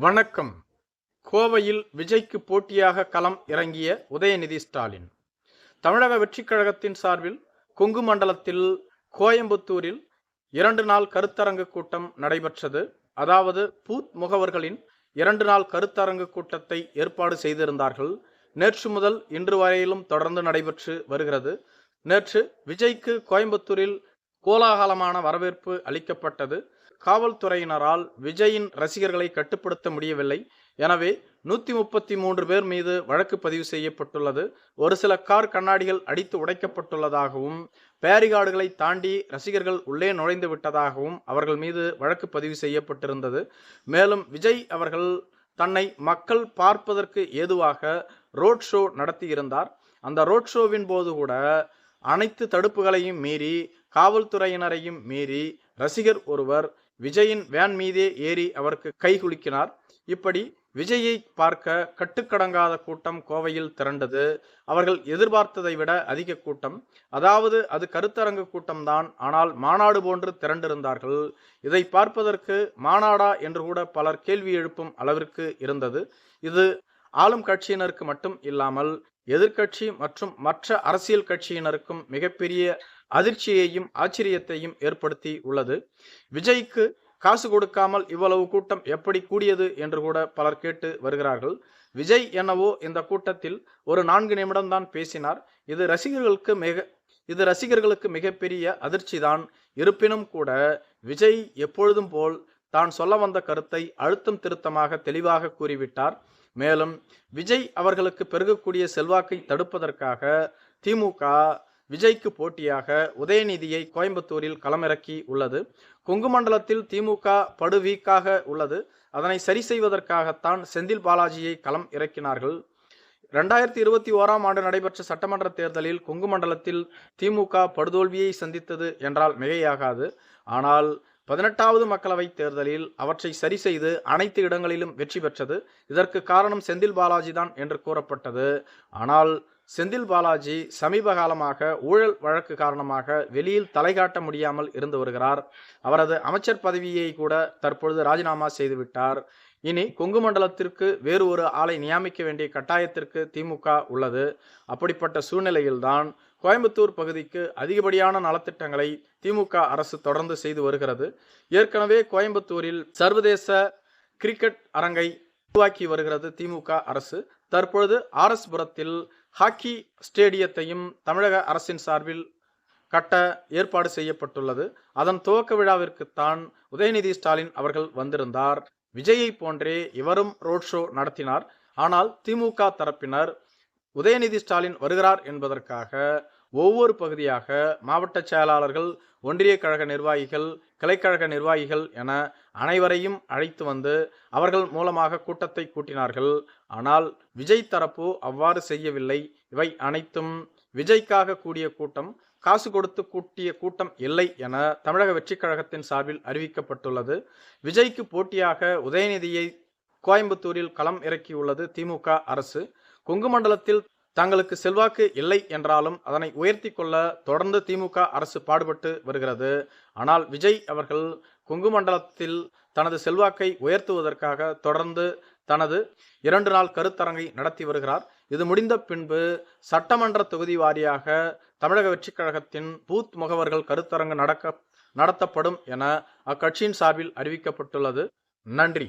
வணக்கம். கோவையில் விஜய்க்கு போட்டியாக களம் இறங்கிய உதயநிதி ஸ்டாலின். தமிழக வெற்றிக் கழகத்தின் சார்பில் கொங்கு மண்டலத்தில் கோயம்புத்தூரில் இரண்டு நாள் கருத்தரங்கு கூட்டம் நடைபெற்றது. அதாவது பூத் முகவர்களின் இரண்டு நாள் கருத்தரங்கு கூட்டத்தை ஏற்பாடு செய்திருந்தார்கள். நேற்று முதல் இன்று வரையிலும் தொடர்ந்து நடைபெற்று வருகிறது. நேற்று விஜய்க்கு கோயம்புத்தூரில் கோலாகலமான வரவேற்பு அளிக்கப்பட்டது. காவல்துறையினரால் விஜயின் ரசிகர்களை கட்டுப்படுத்த முடியவில்லை. எனவே நூற்றி முப்பத்தி மூன்று பேர் மீது வழக்கு பதிவு செய்யப்பட்டுள்ளது. ஒரு சில கார் கண்ணாடிகள் அடித்து உடைக்கப்பட்டுள்ளதாகவும் பேரிகார்டுகளை தாண்டி ரசிகர்கள் உள்ளே நுழைந்து விட்டதாகவும் அவர்கள் மீது வழக்கு பதிவு செய்யப்பட்டிருந்தது. மேலும் விஜய் அவர்கள் தன்னை மக்கள் பார்ப்பதற்கு ஏதுவாக ரோட் ஷோ நடத்தியிருந்தார். அந்த ரோட் ஷோவின் போது கூட அனைத்து தடுப்புகளையும் மீறி காவல்துறையினரையும் மீறி ரசிகர் ஒருவர் விஜயின் வேன் மீதே ஏறி அவருக்கு கைகுலுக்கினார் இப்படி விஜயை பார்க்க கட்டுக்கடங்காத கூட்டம் கோவையில் திரண்டது. அவர்கள் எதிர்பார்த்ததை விட அதிக கூட்டம். அதாவது அது கருத்தரங்கு கூட்டம்தான். ஆனால் மாநாடு போன்று திரண்டிருந்தார்கள். இதை பார்ப்பதற்கு மாநாடா என்று கூட பலர் கேள்வி எழுப்பும் அளவிற்கு இருந்தது. இது ஆளும் கட்சியினருக்கு மட்டும் இல்லாமல் எதிர்க்கட்சி மற்றும் மற்ற அரசியல் கட்சியினருக்கும் மிகப்பெரிய அதிர்ச்சியையும் ஆச்சரியத்தையும் ஏற்படுத்தி உள்ளது. விஜய்க்கு காசு கொடுக்காமல் இவ்வளவு கூட்டம் எப்படி கூடியது என்று கூட பலர் கேட்டு வருகிறார்கள். விஜய் என்னவோ இந்த கூட்டத்தில் ஒரு நான்கு நிமிடம்தான் பேசினார். இது ரசிகர்களுக்கு மிக இது ரசிகர்களுக்கு மிகப்பெரிய அதிர்ச்சி தான் இருப்பினும் கூட விஜய் எப்பொழுதும் போல் தான் சொல்ல வந்த கருத்தை அழுத்தம் திருத்தமாக தெளிவாக கூறிவிட்டார். மேலும் விஜய் அவர்களுக்கு பெருகக்கூடிய செல்வாக்கை தடுப்பதற்காக திமுக விஜய்க்கு போட்டியாக உதயநிதியை கோயம்புத்தூரில் களமிறக்கி உள்ளது. கொங்கு மண்டலத்தில் திமுக படு வீக்காக உள்ளது. அதனை சரி செய்வதற்காகத்தான் செந்தில் பாலாஜியை களம் இறக்கினார்கள். ரெண்டாயிரத்தி இருபத்தி ஓராம் ஆண்டு நடைபெற்ற சட்டமன்ற தேர்தலில் கொங்கு மண்டலத்தில் திமுக படுதோல்வியை சந்தித்தது என்றால் மிகையாகாது. ஆனால் பதினெட்டாவது மக்களவைத் தேர்தலில் அவற்றை சரி செய்து அனைத்து இடங்களிலும் வெற்றி பெற்றது. இதற்கு காரணம் செந்தில் பாலாஜி தான் என்று கூறப்பட்டது. ஆனால் செந்தில் பாலாஜி சமீப காலமாக ஊழல் வழக்கு காரணமாக வெளியில் தலை காட்ட முடியாமல் இருந்து வருகிறார். அவரது அமைச்சர் பதவியை கூட தற்பொழுது ராஜினாமா செய்துவிட்டார் இனி கொங்கு மண்டலத்திற்கு வேறு ஒரு ஆளை நியமிக்க வேண்டிய கட்டாயத்திற்கு திமுக உள்ளது. அப்படிப்பட்ட சூழ்நிலையில்தான் கோயம்புத்தூர் பகுதிக்கு அதிகப்படியான நலத்திட்டங்களை திமுக அரசு தொடர்ந்து செய்து வருகிறது. ஏற்கனவே கோயம்புத்தூரில் சர்வதேச கிரிக்கெட் அரங்கை உருவாக்கி வருகிறது திமுக அரசு. தற்பொழுது ஆர்எஸ்புரத்தில் ஹாக்கி ஸ்டேடியத்தையும் தமிழக அரசின் சார்பில் கட்ட ஏற்பாடு செய்யப்பட்டுள்ளது. அதன் துவக்க விழாவிற்குத்தான் உதயநிதி ஸ்டாலின் அவர்கள் வந்திருந்தார். விஜயை போன்றே இவரும் ரோட் ஷோ நடத்தினார். ஆனால் திமுக தரப்பினர் உதயநிதி ஸ்டாலின் வருகிறார் என்பதற்காக ஒவ்வொரு பகுதியாக மாவட்ட செயலாளர்கள் ஒன்றிய கழக நிர்வாகிகள் கிளைக்கழக நிர்வாகிகள் என அனைவரையும் அழைத்து வந்து அவர்கள் மூலமாக கூட்டத்தை கூட்டினார்கள். ஆனால் விஜய் தரப்பு அவ்வாறு செய்யவில்லை. இவை அனைத்தும் விஜய்க்காக கூடிய கூட்டம் காசு கொடுத்து கூட்டிய கூட்டம் இல்லை என தமிழக வெற்றிக் கழகத்தின் சார்பில் அறிவிக்கப்பட்டுள்ளது. விஜய்க்கு போட்டியாக உதயநிதியை கோயம்புத்தூரில் களம் இறக்கியுள்ளது திமுக அரசு. கொங்கு மண்டலத்தில் தங்களுக்கு செல்வாக்கு இல்லை என்றாலும் அதனை உயர்த்தி கொள்ள தொடர்ந்து திமுக அரசு பாடுபட்டு வருகிறது. ஆனால் விஜய் அவர்கள் கொங்கு மண்டலத்தில் தனது செல்வாக்கை உயர்த்துவதற்காக தொடர்ந்து தனது இரண்டு நாள் கருத்தரங்கை நடத்தி வருகிறார். இது முடிந்த பின்பு சட்டமன்ற தொகுதி வாரியாக தமிழக வெற்றிக் கழகத்தின் பூத் முகவர்கள் கருத்தரங்கு நடக்க நடத்தப்படும் என அக்கட்சியின் சார்பில் அறிவிக்கப்பட்டுள்ளது. நன்றி.